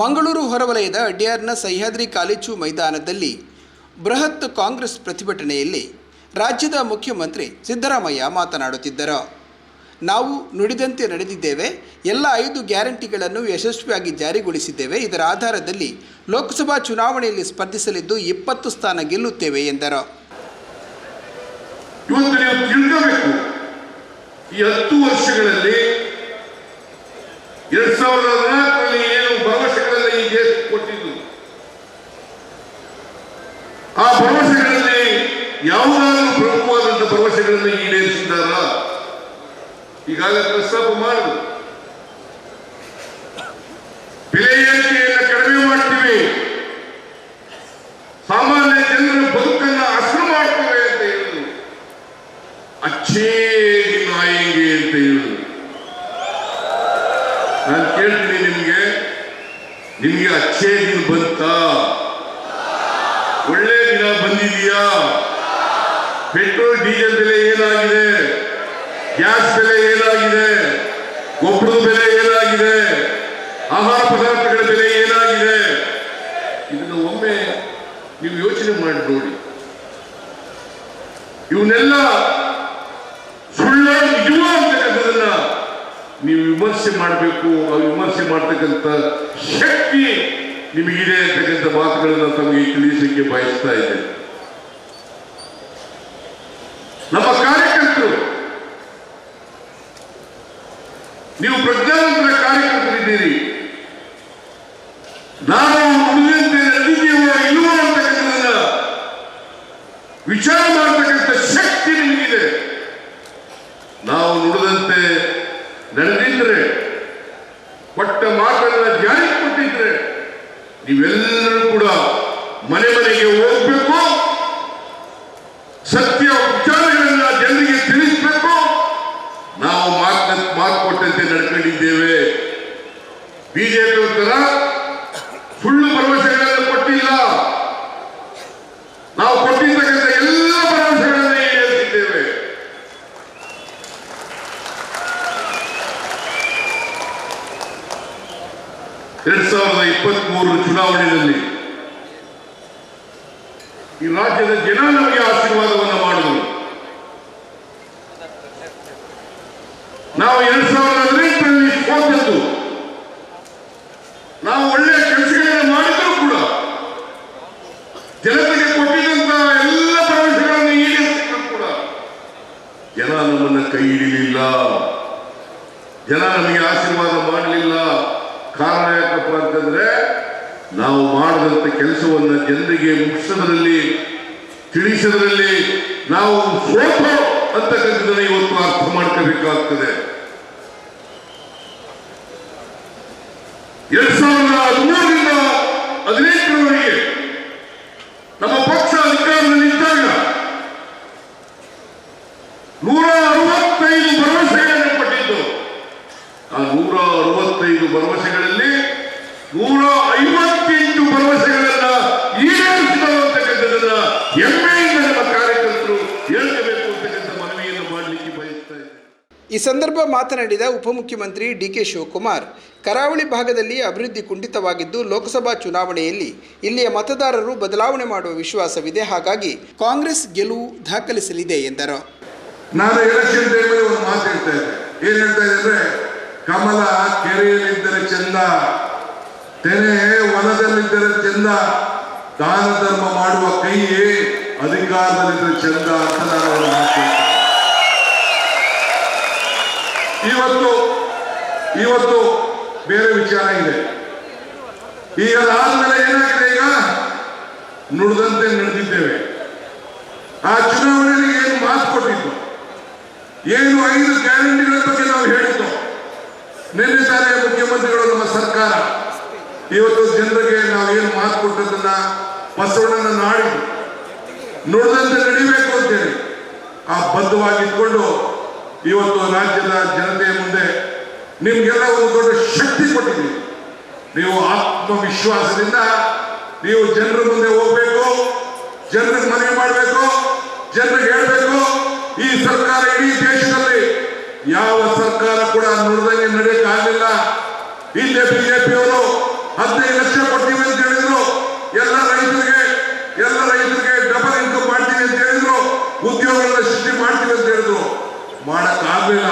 ಮಂಗಳೂರು ಹೊರವಲಯದ ಅಡ್ಯಾರ್ನ ಸಹ್ಯಾದ್ರಿ ಕಾಲೇಜು ಮೈದಾನದಲ್ಲಿ ಬೃಹತ್ ಕಾಂಗ್ರೆಸ್ ಪ್ರತಿಭಟನೆಯಲ್ಲಿ ರಾಜ್ಯದ ಮುಖ್ಯಮಂತ್ರಿ ಸಿದ್ದರಾಮಯ್ಯ ಮಾತನಾಡುತ್ತಿದ್ದರು. ನಾವು ನುಡಿದಂತೆ ನಡೆದಿದ್ದೇವೆ, ಎಲ್ಲ ಐದು ಗ್ಯಾರಂಟಿಗಳನ್ನು ಯಶಸ್ವಿಯಾಗಿ ಜಾರಿಗೊಳಿಸಿದ್ದೇವೆ, ಇದರ ಆಧಾರದಲ್ಲಿ ಲೋಕಸಭಾ ಚುನಾವಣೆಯಲ್ಲಿ ಸ್ಪರ್ಧಿಸಲಿದ್ದು ಇಪ್ಪತ್ತು ಸ್ಥಾನ ಗೆಲ್ಲುತ್ತೇವೆ ಎಂದರು. ಈ ಹತ್ತು ವರ್ಷಗಳಲ್ಲಿ ಎರಡ್ ಸಾವಿರದ ಹದಿನಾಲ್ಕರಲ್ಲಿ ಏನು ಭರವಸೆಗಳೆಲ್ಲ ಈ ದೇಶ ಕೊಟ್ಟಿದ್ದು ಆ ಭರವಸೆಗಳಲ್ಲಿ ಯಾವುದಾದ್ರೂ ಪ್ರಮುಖವಾದಂತಹ ಭರವಸೆಗಳನ್ನು ಈಡೇರಿಸಿದ್ದಾರ? ಈಗಾಗಲೇ ಪ್ರಸ್ತಾಪ ಮಾಡಿದ್ರು ಬೆಲೆ ಏರಿಕೆಯನ್ನು ಕಡಿಮೆ ಮಾಡ್ತೀವಿ. ಸಾಮಾನ್ಯ ಜನರ ಬದುಕನ್ನ ಹಸನು ಮಾಡ್ತೀವಿ ಅಂತ ಹೇಳುದು. ಅಚ್ಚೇ ನಾಯಿಗೆ ಅಂತ ಹೇಳಿದ್ರು ನಾನು ಕೇಳ್ತೀನಿ ನಿಮ್ಗೆ. ನಿಮ್ಗೆ ಅಚ್ಚೇ ದಿನ ಬಂತ? ಒಳ್ಳೆ ಬಂದಿದೆಯಾ ಪೆಟ್ರೋಲ್, ಡೀಸೆಲ್ ಬೆಲೆ ಏನಾಗಿದೆ? ಗ್ಯಾಸ್ ಬೆಲೆ ಏನಾಗಿದೆ? ಗೊಬ್ಬರದ ಬೆಲೆ ಏನಾಗಿದೆ? ಆಹಾರ ಪದಾರ್ಥಗಳ ಬೆಲೆ ಏನಾಗಿದೆ? ಇದನ್ನು ಒಮ್ಮೆ ನೀವು ಯೋಚನೆ ಮಾಡಿ ನೋಡಿ. ಇವನ್ನೆಲ್ಲ ಸುಳ್ಳ ಅಂತಕ್ಕಂಥದನ್ನ ನೀವು ವಿಮರ್ಶೆ ಮಾಡಬೇಕು. ಆ ವಿಮರ್ಶೆ ಮಾಡ್ತಕ್ಕಂಥ ಶಕ್ತಿ ನಿಮಗಿದೆ ಅಂತಕ್ಕಂಥ ಮಾತುಗಳನ್ನು ತಮಗೆ ತಿಳಿಸಲಿಕ್ಕೆ ಬಯಸ್ತಾ ಇದ್ದೇನೆ. ನಮ್ಮ ಕಾರ್ಯಕರ್ತರು. ನೀವು ಪ್ರಜ್ಞಾವಂತರ ಕಾರ್ಯಕರ್ತರಿದ್ದೀರಿ. ನಾನು ಇಲ್ವೋ ಅಂತಕ್ಕಂಥದ್ದನ್ನ ವಿಚಾರ ಮಾಡತಕ್ಕಂಥ ಶಕ್ತಿ ನಿಮಗಿದೆ. ನಾವು ನುಡಿದಂತೆ ನಡೆದಿದ್ರೆ ಕೊಟ್ಟ ಮಾತನ್ನ ಜಾರಿಗೆ ಕೊಟ್ಟಿದ್ರೆ ನೀವೆಲ್ಲರೂ ಕೂಡ ಮನೆ ಮನೆಗೆ ಹೋಗ್ಬೇಕು ಸತ್ಯ ವಿಚಾರಗಳನ್ನ ಜನರಿಗೆ ತಿಳಿಸಬೇಕು ನಾವು ಮಾತ ಮಾತು ಕೊಟ್ಟಂತೆ ನಡ್ಕೊಂಡಿದ್ದೇವೆ ಬಿಜೆಪಿ ಉತ್ತರ ಸುಳ್ಳು ಭರವಸೆಗಳನ್ನು ಕೊಟ್ಟಿಲ್ಲ. ನಾವು ಕೊಟ್ಟಿರ್ತಕ್ಕಂಥ ಎಲ್ಲ ಭರವಸೆಗಳನ್ನು ಈಡೇರಿಸಿದ್ದೇವೆ ಎರಡ್ ಸಾವಿರದ ಇಪ್ಪತ್ಮೂರು ಚುನಾವಣೆಯಲ್ಲಿ ಈ ರಾಜ್ಯದ ಜನ ನಮಗೆ ಆಶೀರ್ವಾದವನ್ನು ಮಾಡಿದರು. ನಾವು ಎರಡ್ ಸಾವಿರದ ಹದಿನೆಂಟರಲ್ಲಿ ಸೋತದ್ದು. ನಾವು ಒಳ್ಳೆಯ ಕೆಲಸಗಳನ್ನು ಮಾಡಿದ್ರು ಕೂಡ ಜನತೆಗೆ ಕೊಟ್ಟಿದ್ದಂತ ಎಲ್ಲ ಪ್ರವೇಶಗಳನ್ನು ಈಡೇರಿಸಿದ್ರು ಕೂಡ ಜನ ನಮ್ಮನ್ನ ಕೈ ಹಿಡಿಲಿಲ್ಲ. ಜನ ನಮಗೆ ಆಶೀರ್ವಾದ ಮಾಡಲಿಲ್ಲ. ಕಾರಣ ಯಾಕಪ್ಪ ಅಂತಂದ್ರೆ ನಾವು ಮಾಡಿದಂತ ಕೆಲಸವನ್ನು ಜನರಿಗೆ ಮುಗಿಸೋದ್ರಲ್ಲಿ, ತಿಳಿಸೋದ್ರಲ್ಲಿ ನಾವು ಸೋತು ಅಂತಕ್ಕಂಥದ್ದನ್ನು ಇವತ್ತು ಅರ್ಥ ಮಾಡ್ಕೋಬೇಕಾಗ್ತದೆ ಎರಡ್ ಸಾವಿರದ ಹದಿಮೂರರಿಂದ ಹದಿನೆಂಟರವರೆಗೆ ನಮ್ಮ ಪಕ್ಷ ಅಧಿಕಾರದಲ್ಲಿದ್ದಾಗ ನೂರ ಅರವತ್ತೈದು ಭರವಸೆಗಳನ್ನು ಕೊಟ್ಟಿದ್ದು ಆ ನೂರ ಅರವತ್ತೈದು ಭರವಸೆಗಳಲ್ಲಿ ನೂರ ಐವತ್ತೆಂಟು ಭರವಸೆಗಳನ್ನ ಈಡೇರಿಸಿಕೊಳ್ಳುವಂತಕ್ಕಂಥದ್ದನ್ನ ಹೆಮ್ಮೆಯಿಂದ ನಮ್ಮ ಕಾರ್ಯಕರ್ತರು ಹೇಳ್ಕೋಬೇಕು ಅಂತಕ್ಕಂಥ ಮನವಿಯನ್ನು ಮಾಡಲಿಕ್ಕೆ ಬಯಸ್ತಾ ಇದ್ದೇನೆ ಈ ಸಂದರ್ಭ ಮಾತನಾಡಿದ ಉಪಮುಖ್ಯಮಂತ್ರಿ ಡಿ ಕೆ ಶಿವಕುಮಾರ್ ಕರಾವಳಿ ಭಾಗದಲ್ಲಿ ಅಭಿವೃದ್ಧಿ ಕುಂಠಿತವಾಗಿದ್ದು ಲೋಕಸಭಾ ಚುನಾವಣೆಯಲ್ಲಿ ಇಲ್ಲಿಯ ಮತದಾರರು ಬದಲಾವಣೆ ಮಾಡುವ ವಿಶ್ವಾಸವಿದೆ. ಹಾಗಾಗಿ ಕಾಂಗ್ರೆಸ್ ಗೆಲುವು ದಾಖಲಿಸಲಿದೆ ಎಂದರು. ನಾನು ಎಲೆಕ್ಷನ್ ಟೈಮಲ್ಲಿ ಒಂದು ಮಾತು ಹೇಳ್ತಾ ಇದ್ದೆ. ಏನು ಹೇಳ್ತಾ ಇದ್ದೆ ಕಮಲ ಕೆರೆಯಲ್ಲಿದ್ದರೆ ಚೆಂದ, ತೆನೆ ವನದಲ್ಲಿದ್ದರೆ ಚೆಂದ, ದಾನ ಧರ್ಮ ಮಾಡುವ ಕೈಯೇ ಅಧಿಕಾರದಲ್ಲಿದ್ದರೆ ಚಂದ ಅಂತ ನಾನು. ಇವತ್ತು ಇವತ್ತು ಬೇರೆ ವಿಚಾರ ಇದೆ. ಈಗ ಅದಾದ್ಮೇಲೆ ಏನಾಗಿದೆ ಈಗ? ನುಡಿದಂತೆ ನಡೆದಿದ್ದೇವೆ. ಆ ಚುನಾವಣೆಯಲ್ಲಿ ಏನು ಮಾತು ಕೊಟ್ಟಿದ್ದು? ಏನು ಐದು ಗ್ಯಾರಂಟಿಗಳ ಬಗ್ಗೆ ನಾವು ಹೇಳಿದ್ದು? ನಿನ್ನೆ ಮುಖ್ಯಮಂತ್ರಿಗಳು ನಮ್ಮ ಸರ್ಕಾರ. ಇವತ್ತು ಜನರಿಗೆ ನಾವು ಏನು ಮಾತು ಕೊಟ್ಟದನ್ನ ಬಸವಣ್ಣನ ನಾಡಿ ನುಡಿದಂತೆ ನಡಿಬೇಕು ಅಂತೇಳಿ. ಆ ಬದ್ಧವಾಗಿಟ್ಕೊಂಡು ಇವತ್ತು ರಾಜ್ಯದ ಜನತೆಯ ಮುಂದೆ ನಿಮ್ಗೆಲ್ಲ ಒಂದು ದೊಡ್ಡ ಶಕ್ತಿ ಕೊಟ್ಟಿದ್ದೀವಿ ನೀವು ಆತ್ಮವಿಶ್ವಾಸದಿಂದ ನೀವು ಜನರ ಮುಂದೆ ಹೋಗ್ಬೇಕು, ಜನರಿಗೆ ಮನವಿ ಮಾಡಬೇಕು, ಜನರಿಗೆ ಹೇಳ್ಬೇಕು ಈ ಸರ್ಕಾರ ಇಡೀ ದೇಶದಲ್ಲಿ ಯಾವ ಸರ್ಕಾರ ಕೂಡ ನೋಡಿದಂಗೆ ನಡೆಯಕ್ಕೆ ಆಗಲಿಲ್ಲ. ಹಿಂದೆ ಬಿಜೆಪಿಯವರು ಹದಿನೈದು ಲಕ್ಷ ಕೊಡ್ತೀವಿ ಅಂತ ಹೇಳಿದ್ರು. ಎಲ್ಲ ರೈತರಿಗೆ ಎಲ್ಲ ರೈತರಿಗೆ ಡಬಲ್ ಇನ್ಕಮ್ ಮಾಡ್ತೀವಿ ಅಂತ ಹೇಳಿದ್ರು. ಉದ್ಯೋಗಗಳನ್ನ ಸೃಷ್ಟಿ ಮಾಡ್ತೀವಿ ಅಂತ ಹೇಳಿದ್ರು. ಮಾಡಕ್ ಆಗ್ಲಿಲ್ಲ.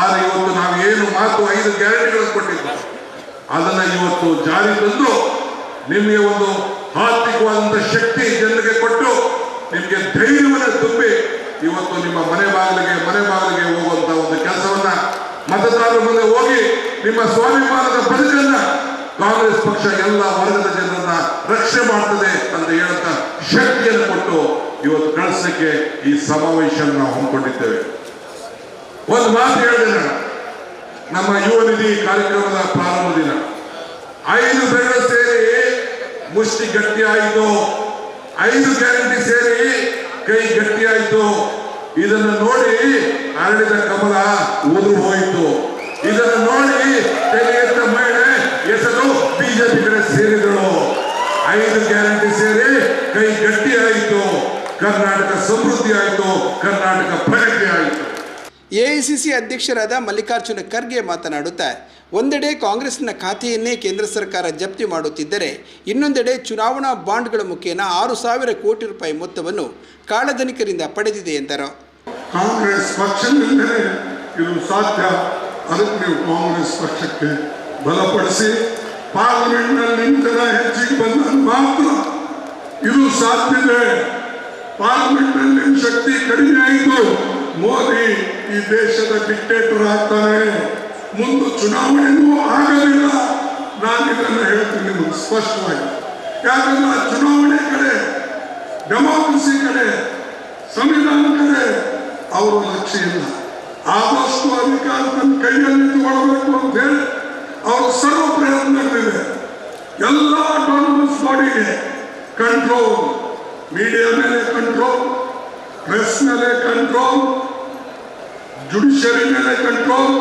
ಆದ್ರೆ ಇವತ್ತು ನಾವು ಏನು ಮಾತು ಐದು ಗ್ಯಾರಂಟಿಗಳನ್ನು ಕೊಟ್ಟಿದ್ದ ಅದನ್ನ ಇವತ್ತು ಜಾರಿ ತಂದು ನಿಮಗೆ ಒಂದು ಆರ್ಥಿಕವಾದಂತ ಶಕ್ತಿ ಜನರಿಗೆ ಕೊಟ್ಟು ನಿಮಗೆ ಧೈರ್ಯವನ್ನು ತುಂಬಿ ಇವತ್ತು ನಿಮ್ಮ ಮನೆ ಬಾಗಿಲಿಗೆ ಮನೆ ಬಾಗಿಲಿಗೆ ಹೋಗುವಂತ ಒಂದು ಕೆಲಸವನ್ನ ಮತದಾರರ ಮುಂದೆ ಹೋಗಿ ನಿಮ್ಮ ಸ್ವಾಭಿಮಾನದ ಬದುಕನ್ನ ಕಾಂಗ್ರೆಸ್ ಪಕ್ಷ ಎಲ್ಲ ವರ್ಗದ ಜನರನ್ನ ರಕ್ಷಣೆ ಮಾಡ್ತದೆ ಅಂತ ಹೇಳುವಂತ ಶಕ್ತಿಯನ್ನು ಕೊಟ್ಟು ಇವತ್ತು ಕಳಿಸಕ್ಕೆ ಈ ಸಮಾವೇಶ ನಾವು ಹಮ್ಮಿಕೊಂಡಿದ್ದೇವೆ. ಒಂದು ಮಾತು ಹೇಳಿದೆ ನಮ್ಮ ಯುವ ನಿಧಿ ಕಾರ್ಯಕ್ರಮದ ಪ್ರಾರಂಭ ದಿನ. ಐದು ಬೆರಳು ಸೇರಿ ಮುಷ್ಟಿ ಗಟ್ಟಿ ಆಯಿತು. ಐದು ಗ್ಯಾರಂಟಿ ಸೇರಿ ಕೈ ಗಟ್ಟಿ ಆಯಿತು. ಇದನ್ನು ನೋಡಿ ಅರಳಿದ ಕಮಲ ಉದುರು ಹೋಯಿತು. ಇದನ್ನು ನೋಡಿ ತಲೆ ಎತ್ತ ಮಹಿಳೆ ಹೆಸರು ಬಿಜೆಪಿ ಕಡೆ ಸೇರಿದಳು. ಐದು ಗ್ಯಾರಂಟಿ ಸೇರಿ ಕೈ ಗಟ್ಟಿ ಆಯಿತು. ಕರ್ನಾಟಕ ಸಮೃದ್ಧಿ ಆಯಿತು. ಕರ್ನಾಟಕ ಪ್ರಗತಿ ಆಯಿತು. ಎಐಸಿಸಿ ಅಧ್ಯಕ್ಷರಾದ ಮಲ್ಲಿಕಾರ್ಜುನ ಖರ್ಗೆ ಮಾತನಾಡುತ್ತಾ ಒಂದೆಡೆ ಕಾಂಗ್ರೆಸ್ನ ಖಾತೆಯನ್ನೇ ಕೇಂದ್ರ ಸರ್ಕಾರ ಜಪ್ತಿ ಮಾಡುತ್ತಿದ್ದರೆ ಇನ್ನೊಂದೆಡೆ ಚುನಾವಣಾ ಬಾಂಡ್ಗಳ ಮುಖೇನ ಆರು ಸಾವಿರ ಕೋಟಿ ರೂಪಾಯಿ ಮೊತ್ತವನ್ನು ಕಾಳಧನಿಕರಿಂದ ಪಡೆದಿದೆ ಎಂದರು. ಕಾಂಗ್ರೆಸ್ ಪಕ್ಷದಿಂದಲೇ ಇದು ಸಾಧ್ಯ. ಅದಕ್ಕೆ ಕಾಂಗ್ರೆಸ್ ಪಕ್ಷಕ್ಕೆ ಬಲಪಡಿಸಿ. ಪಾರ್ಲಿಮೆಂಟ್ನಲ್ಲಿ ನಿಮ್ಮ ಹೆಚ್ಚಿಗೆ ಬಂದಾಗ ಮಾತ್ರ ಇದು ಸಾಧ್ಯತೆ. ಪಾರ್ಲಿಮೆಂಟ್ನಲ್ಲಿ ಶಕ್ತಿ ಕಡಿಮೆ ಆಯಿತು. ಮೋದಿ ಈ ದೇಶದ ಡಿಕ್ಟೇಟರ್ ಆಗ್ತಾನೆ. ಮುಂದೆ ಚುನಾವಣೆಯೂ ಆಗಲಿಲ್ಲ. ನಾನು ಇದನ್ನು ಹೇಳ್ತೀನಿ ನಿಮಗೆ ಸ್ಪಷ್ಟವಾಗಿ. ಯಾಕಂದ್ರೆ ಆ ಚುನಾವಣೆ ಕಡೆ ಡೆಮಾಕ್ರಸಿ ಕಡೆ, ಸಂವಿಧಾನ ಕಡೆ ಅವರು ಲಕ್ಷ್ಯ ಇಲ್ಲ. ಆದಷ್ಟು ಅಧಿಕಾರ ತನ್ನ ಕೈಯಲ್ಲಿ ತಗೊಳ್ಬೇಕು ಅಂತ ಹೇಳಿ ಅವರು ಸರ್ವ ಪ್ರಯತ್ನಗಳಿವೆ. ಎಲ್ಲ ಆಟೋನಮಸ್ ಬಾಡಿಗೆ ಕಂಟ್ರೋಲ್ ಮೀಡಿಯಾ ಮೇಲೆ ಕಂಟ್ರೋಲ್ ಪ್ರೆಸ್ ಮೇಲೆ ಕಂಟ್ರೋಲ್ ಜುಡಿಷರಿ ಮೇಲೆ ಕಂಟ್ರೋಲ್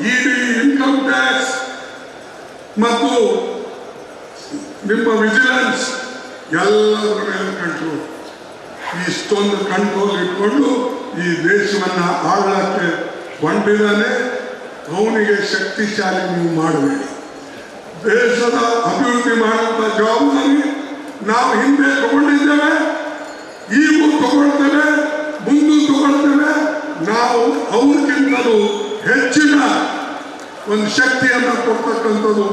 ಇಡಿ ಇನ್ಕಮ್ ಟ್ಯಾಕ್ಸ್ ಮತ್ತು ನಿಮ್ಮ ವಿಜಿಲೆನ್ಸ್ ಎಲ್ಲದರ ಮೇಲೆ ಕಂಟ್ರೋಲ್ ಇಷ್ಟೊಂದು ಕಂಟ್ರೋಲ್ ಇಟ್ಕೊಂಡು ಈ ದೇಶವನ್ನು ಆಳಕ್ಕೆ ಹೊಂಟಿದ್ದಾನೆ ಅವನಿಗೆ ಶಕ್ತಿಶಾಲಿ ನೀವು ಮಾಡಬೇಡಿ ದೇಶದ ಅಭಿವೃದ್ಧಿ ಮಾಡುವಂಥ ಜವಾಬ್ದಾರಿ ನಾವು ಹಿಂದೆ ತಗೊಂಡಿದ್ದೇವೆ. ಈಗ ತಗೊಳ್ತೇವೆ, ಮುಂದೂ ತಗೊಳ್ತೇವೆ. ನಾವು ಅವ್ರಿಗಿಂತಲೂ ಹೆಚ್ಚಿನ ಒಂದು ಶಕ್ತಿಯನ್ನು ಕೊಡ್ತಕ್ಕಂಥದ್ದು,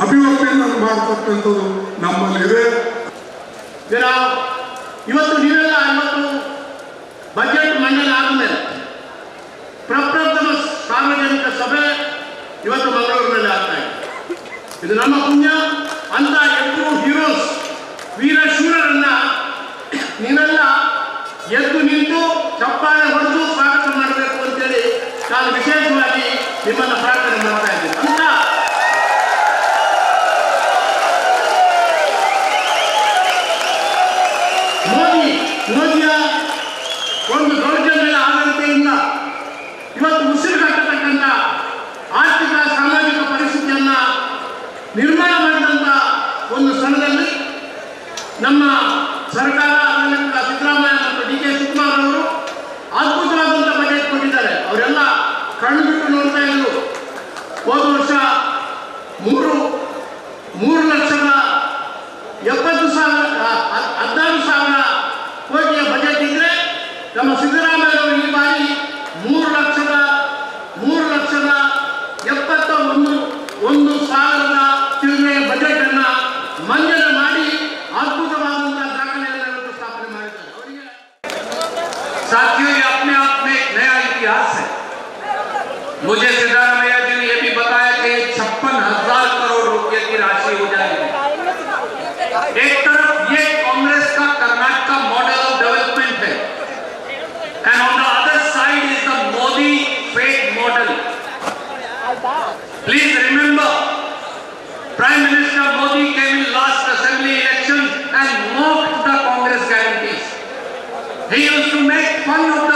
ಅಭಿವೃದ್ಧಿಯನ್ನು ಮಾಡ್ತಕ್ಕಂಥದ್ದು ನಮ್ಮಲ್ಲಿದೆ. ಇವತ್ತು ನೀವೆಲ್ಲ ಇವತ್ತು ಬಜೆಟ್ ಮಂಡನೆ ಆದಮೇಲೆ ಪ್ರಪ್ರಥಮ ಸಾರ್ವಜನಿಕ ಸಭೆ ಇವತ್ತು ಮಂಗಳೂರಿನಲ್ಲಿ ಆಗ್ತಾ ಇದೆ. ಇದು ನಮ್ಮ ಪುಣ್ಯ. ಅಂತ ಎಲ್ಲರೂ ಹೀರೋಸ್ ವೀರ ನಿಮ್ಮನ್ನು ಪ್ರಾರ್ಥನೆ ಮಾಡ್ತಾ ಇದ್ದೀನಿ. ಅಂತ ಮೋದಿ, ಮೋದಿಯ ಒಂದು ದೌರ್ಜನ್ಯದ ಇಲ್ಲ. ಇವತ್ತು ಉಸಿರುಗಟ್ಟತಕ್ಕಂಥ ಆರ್ಥಿಕ, ಸಾಮಾಜಿಕ ಪರಿಸ್ಥಿತಿಯನ್ನ ನಿರ್ಮಾಣ ಮಾಡಿದಂಥ ಒಂದು ಸ್ಥಳದಲ್ಲಿ ನಮ್ಮ ಸರ್ಕಾರ मुझे सिद्धारमैया जी ने यह भी बताया कि छप्पन हज़ार करोड़ रुपए की राशि हो जाएगी। एक तरफ़ ये कांग्रेस का कर्नाटक का मॉडल ऑफ़ डेवलपमेंट है। And on the other side is the Modi fake model please remember prime minister Modi came in last assembly election and mocked the congress guarantees He used to make fun of the